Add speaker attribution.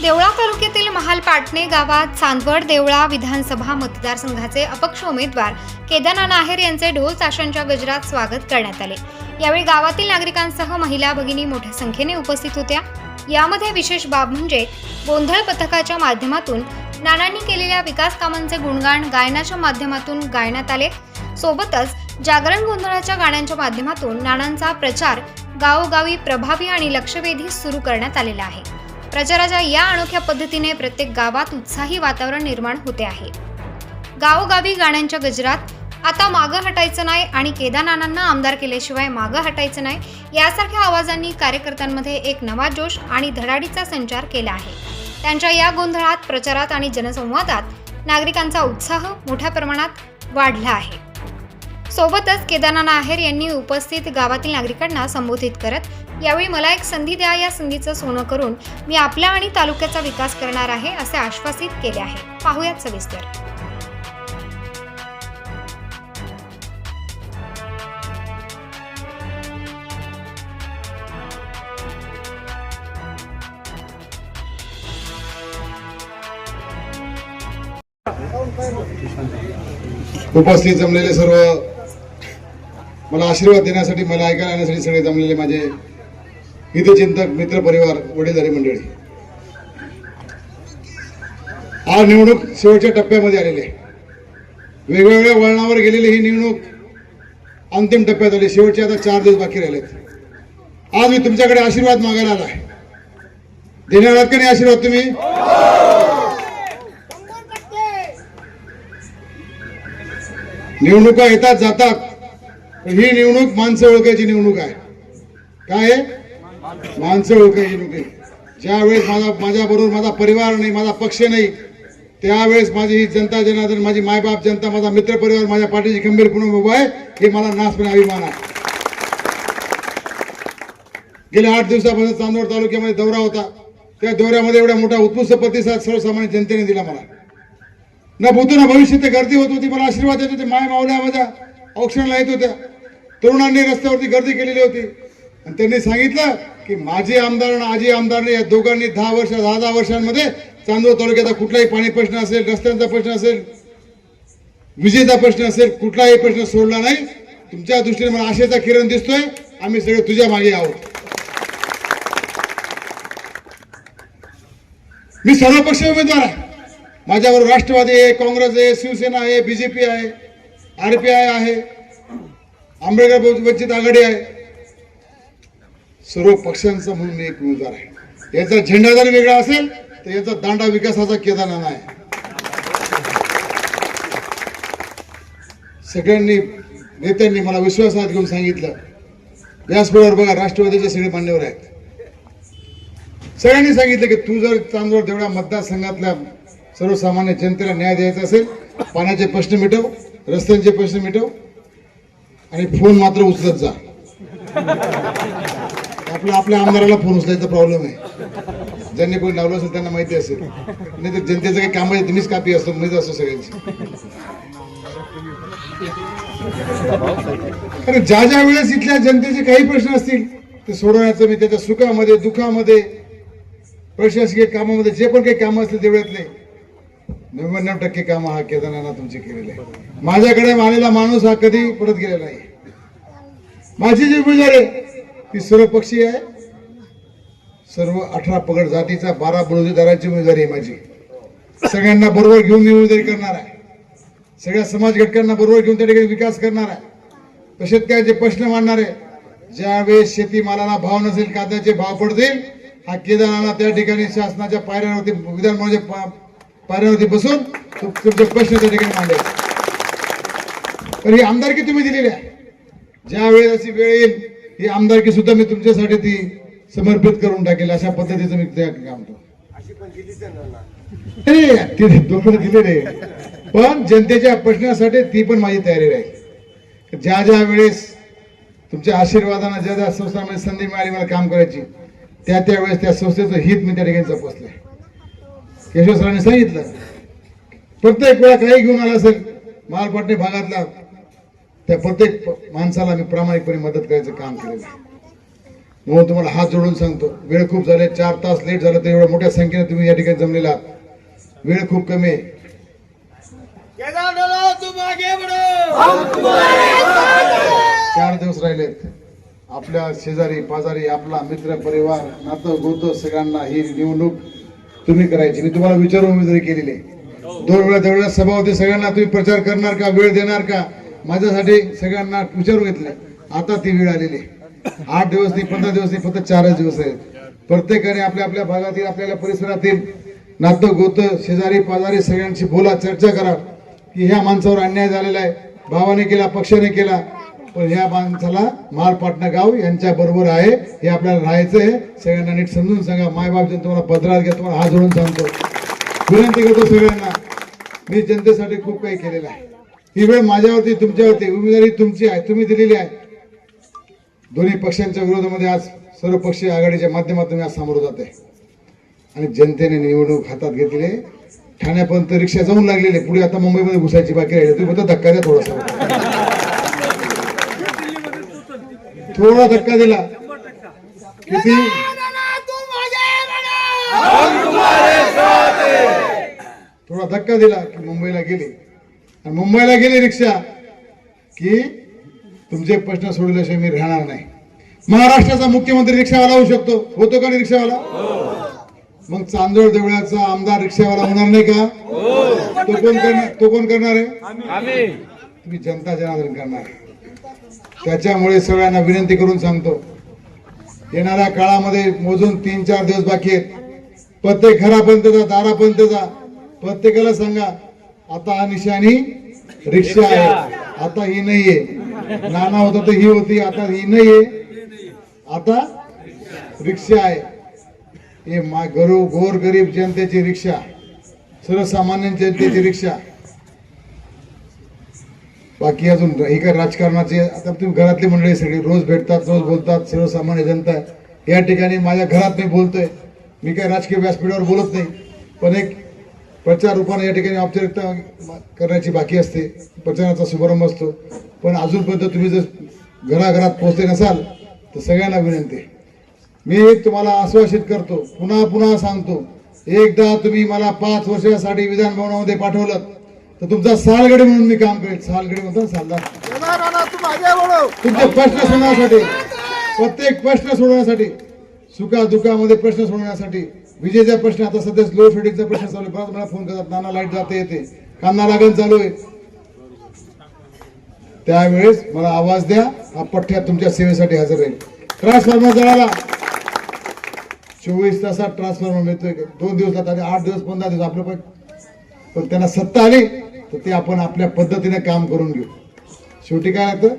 Speaker 1: देवळा तालुक्यातील महाल पाटणे गावात चांदवड देवळा विधानसभा मतदारसंघाचे अपक्ष उमेदवार केदारनाथ आहेर यांचे ढोल ताशांच्या गजरात स्वागत करण्यात आले. यावेळी गावातील नागरिकांसह महिला भगिनी मोठ्या संख्येने उपस्थित होत्या. यामध्ये विशेष बाब म्हणजे गोंधळ पथकाच्या माध्यमातून नानांनी केलेल्या विकास कामांचे गुणगान गायनाच्या माध्यमातून गायण्यात आले. सोबतच जागरण गोंधळाच्या गाण्यांच्या माध्यमातून नानांचा प्रचार गावोगावी प्रभावी आणि लक्षवेधी सुरू करण्यात आलेला आहे. प्रचाराच्या या अनोख्या पद्धतीने प्रत्येक गावात उत्साही वातावरण निर्माण होते आहे. गावोगावी गाण्यांच्या गजरात आता मागं हटायचं नाही आणि केदारनाथांना आमदार केल्याशिवाय मागं हटायचं नाही यासारख्या आवाजांनी कार्यकर्त्यांमध्ये एक नवा जोश आणि धडाडीचा संचार केला आहे. त्यांच्या या गोंधळात प्रचारात आणि जनसंवादात नागरिकांचा उत्साह मोठ्या प्रमाणात वाढला आहे. सोबतच केदारनाथ आहेर यांनी उपस्थित गावातील नागरिकांना संबोधित करत यावेळी मला एक संधी द्या या संधीचं सोनं करून मी आपला आणि तालुक्याचा विकास करणार आहे असे आश्वासित केले आहे. पाहुयात सविस्तर.
Speaker 2: उपस्थित जमलेले सर्व मला आशीर्वाद देण्यासाठी मला ऐकायला येण्यासाठी सगळे जमलेले माझे हितचिंतक मित्र परिवार वडीलधारी मंडळी. आज निवडणूक शेवटच्या टप्प्यामध्ये आलेली आहे. वेगवेगळ्या वळणावर गेलेली ही निवडणूक अंतिम टप्प्यात आली. शेवटचे आता चार दिवस बाकी राहिलेत. आज मी तुमच्याकडे आशीर्वाद मागायला आला देणार आहात का नाही आशीर्वाद तुम्ही? निवडणुका येतात जातात. ही निवडणूक माणसं ओळखायची निवडणूक आहे. काय आहे? माणसं ओळखायची निवडणूक ज्यावेळेस माझा माझ्याबरोबर माझा परिवार नाही माझा पक्ष नाही त्यावेळेस माझी ही जनता जनार्दन माझी मायबाप जनता माझा मित्र परिवार माझ्या पाठीची खंबीरपणे उभा आहे हे मला नासपणे अभिमान आहे. गेल्या आठ दिवसापासून चांदवड तालुक्यामध्ये दौरा होता. त्या दौऱ्यामध्ये एवढा मोठा उत्कृष्ट प्रतिसाद सर्वसामान्य जनतेने दिला मला. ना भूतो ना भविष्य ते गर्दी होत होती मला आशीर्वाद देत होते माय मावल्या माझ्या औक्षणाला येत होत्या. तरुणांनी रस्त्यावरती गर्दी केलेली होती. आणि त्यांनी सांगितलं की माझे आमदार आणि आजी आमदारने या दोघांनी दहा वर्ष दहा दहा वर्षांमध्ये चांदोर तालुक्याचा कुठलाही पाणी प्रश्न असेल रस्त्यांचा प्रश्न असेल विजेचा प्रश्न असेल कुठलाही प्रश्न सोडला नाही. तुमच्या दृष्टीने मला आशेचा किरण दिसतोय. आम्ही सगळे तुझ्या मागे आहोत. मी सर्व पक्ष उमेदवार आहे. माझ्यावर राष्ट्रवादी आहे काँग्रेस आहे शिवसेना आहे बीजेपी आहे आरपीआय आहे. आंबेडकर वंचित आघाडी आहे. सर्व पक्षांचा म्हणून मी एक उमेदवार आहे. याचा झेंडा जर वेगळा असेल तर याचा दांडा विकासाचा केदारनाथ आहे. सगळ्यांनी नेत्यांनी मला विश्वासात घेऊन सांगितलं व्यासपीठावर बघा राष्ट्रवादीचे सगळे मान्यवर आहेत. सगळ्यांनी सांगितलं की तू जर चांदवड तेवढ्या मतदारसंघातल्या सर्वसामान्य जनतेला न्याय द्यायचा असेल पाण्याचे प्रश्न मिटव रस्त्यांचे प्रश्न मिटव आणि फोन मात्र उचलत जा. आपल्या आपल्या आमदाराला फोन उचलायचा प्रॉब्लेम आहे. ज्यांनी कोणी लावलं असेल त्यांना माहिती असेल. नाही तर जनतेचं काही काम आहे तुम्हीच कापी असतो मीच असतो सगळ्यांची. अरे ज्या ज्या वेळेस इथल्या जनतेचे काही प्रश्न असतील ते सोडवण्याचं मी त्याच्या सुखामध्ये दुःखामध्ये प्रशासकीय कामामध्ये जे पण काही कामं असतील तेवढ्यातले नव्याण्णव टक्के काम हा केदारनाथ तुमचे केलेले आहे. माझ्याकडे मानेला माणूस हा कधी परत गेलेला नाही. माझी जी गुजार आहे ती सर्वपक्षीय आहे. सर्व अठरा पगड जातीचा बारा बळुतेदारांची उमेदवारी आहे माझी. सगळ्यांना बरोबर घेऊन मी उमेदवारी करणार आहे. सगळ्या समाज घटकांना बरोबर घेऊन त्या ठिकाणी विकास करणार आहे. तसेच काय जे प्रश्न मांडणार आहे ज्यावेळेस शेतीमालाला भाव नसेल कांद्याचे भाव पडतील हा केदारनाथ त्या ठिकाणी शासनाच्या पायऱ्यांवरती विधानमंडळाच्या पा- पायऱ्यावरती बसून तुमचे प्रश्न त्या ठिकाणी मांडायचे तर ही आमदारकी तुम्ही दिलेली आहे. ज्या वेळेस अशी वेळ येईल ही आमदारकी सुद्धा मी तुमच्यासाठी ती समर्पित करून टाकेल अशा पद्धतीचं मी त्या दोघं दिले रे पण जनतेच्या प्रश्नासाठी ती पण माझी तयारी राहील. ज्या ज्या वेळेस तुमच्या आशीर्वादानं ज्या ज्या संस्थांमध्ये संधी मिळाली मला काम करायची त्या त्या वेळेस त्या संस्थेचं हित मी त्या ठिकाणी जपसलंय. केशव सरांनी सांगितलं प्रत्येक वेळा काही घेऊन आला असेल मालपाटणे भागातला त्या प्रत्येक माणसाला मी प्रामाणिकपणे मदत करायचं काम केलेलं म्हणून तुम्हाला हात जोडून सांगतो वेळ खूप झाले चार तास लेट झालं तर एवढ्या मोठ्या संख्येने तुम्ही या ठिकाणी जमलेला वेळ खूप कमी आहे. चार दिवस राहिलेत. आपल्या शेजारी पाजारी आपला मित्र परिवार नातं गोत सगळ्यांना ही निवडणूक तुम्ही करायची. मी तुम्हाला विचारून उमेदवारी केलेली आहे. दोन वेळा तेवढ्या सभा होते सगळ्यांना तुम्ही प्रचार करणार का? वेळ देणार का? माझ्यासाठी सगळ्यांना विचारून घेतलं आता ती वेळ आलेली आहे. आठ दिवस नाही पंधरा दिवस नाही फक्त चारच दिवस आहेत. प्रत्येकाने आपल्या आपल्या भागातील आपल्या परिसरातील नातं गोत शेजारी पाजारी सगळ्यांशी बोला चर्चा करा की ह्या माणसावर अन्याय झालेला आहे. भावाने केला पक्षाने केला. पण ह्या माणसाला मालपाटणा गाव यांच्या बरोबर आहे. हे आपल्याला राहायचं आहे. सगळ्यांना नीट समजून सांगा. मायबाप जन तुम्हाला पदरात घ्या तुम्हाला हात जोडून सांगतो. विनंती करतो सगळ्यांना. मी जनतेसाठी खूप काही केलेलं आहे. ही वेळ माझ्यावरती तुमच्यावरती उमेदवारी तुमची आहे. तुम्ही दिलेली आहे. दोन्ही पक्षांच्या विरोधामध्ये आज सर्व पक्षीय आघाडीच्या माध्यमातून मी आज सामोरं जात आहे आणि जनतेने निवडणूक हातात घेतलेली ठाण्यापर्यंत रिक्षा जाऊन लागलेले पुढे आता मुंबईमध्ये घुसायची बाकी राहिली. तुम्ही फक्त धक्का द्या थोडासा. थोडा धक्का दिला. किती? थोडा धक्का दिला की मुंबईला गेले. आणि मुंबईला गेली रिक्षा की तुमचे प्रश्न सोडल्याशिवाय मी राहणार नाही. महाराष्ट्राचा मुख्यमंत्री रिक्षावाला होऊ शकतो. होतो का नाही रिक्षावाला? मग चांदोड देवळाचा आमदार रिक्षावाला होणार नाही का? तो कोण करणार? तो कोण करणार आहे? तुम्ही जनता जनार्दन करणार आहे. त्याच्यामुळे सगळ्यांना विनंती करून सांगतो. येणाऱ्या काळामध्ये मोजून तीन चार दिवस बाकी आहेत. प्रत्येक घरापर्यंत जा दारापर्यंत जा. प्रत्येकाला सांगा आता हा निशाणी रिक्षा आहे. आता ही नाहीये. नाना होता तर ही होती आता ही नाहीये. आता रिक्षा आहे. हे मा गरो गोर गरीब जनतेची रिक्षा. सर्वसामान्य जनतेची रिक्षा. बाकी अजून हे काय राजकारणाचे आता तुम्ही घरातली मंडळी सगळी रोज भेटतात रोज बोलतात सर्वसामान्य जनता या ठिकाणी माझ्या घरात मी बोलतोय. मी काय राजकीय व्यासपीठावर बोलत नाही. पण एक प्रचार रूपाने या ठिकाणी औपचारिकता करण्याची बाकी असते. प्रचाराचा शुभारंभ असतो. पण अजूनपर्यंत तुम्ही जर घराघरात पोहोचले नसाल तर सगळ्यांना विनंती मी तुम्हाला आश्वासित करतो. पुन्हा पुन्हा सांगतो. एकदा तुम्ही मला पाच वर्षासाठी विधानभवनामध्ये पाठवलं. तर तुमचा सालगडी म्हणून मी काम करेल सालगडी म्हणतो सालदार. तुमचे प्रश्न सोडवण्यासाठी प्रत्येक प्रश्न सोडवण्यासाठी सुखा दुःखामध्ये प्रश्न सोडवण्यासाठी विजेचा प्रश्न आता सध्या लोड शेडिंगचा प्रश्न चालू आहे. बराच मला फोन करतात नाना लाइट जाते येते. कांदा लागण चालू आहे. त्यावेळेस मला आवाज द्या हा पठ्ठ्या तुमच्या सेवेसाठी हजर राहील. ट्रान्सफॉर्मर जळाला. चोवीस तासात ट्रान्सफॉर्मर मिळतोय. दोन दिवस लागतात आणि आठ दिवस पंधरा दिवस आपलं पण पण त्यांना सत्ता आली. तर ते आपण आपल्या पद्धतीने काम करून घेऊ. शेवटी काय होतं?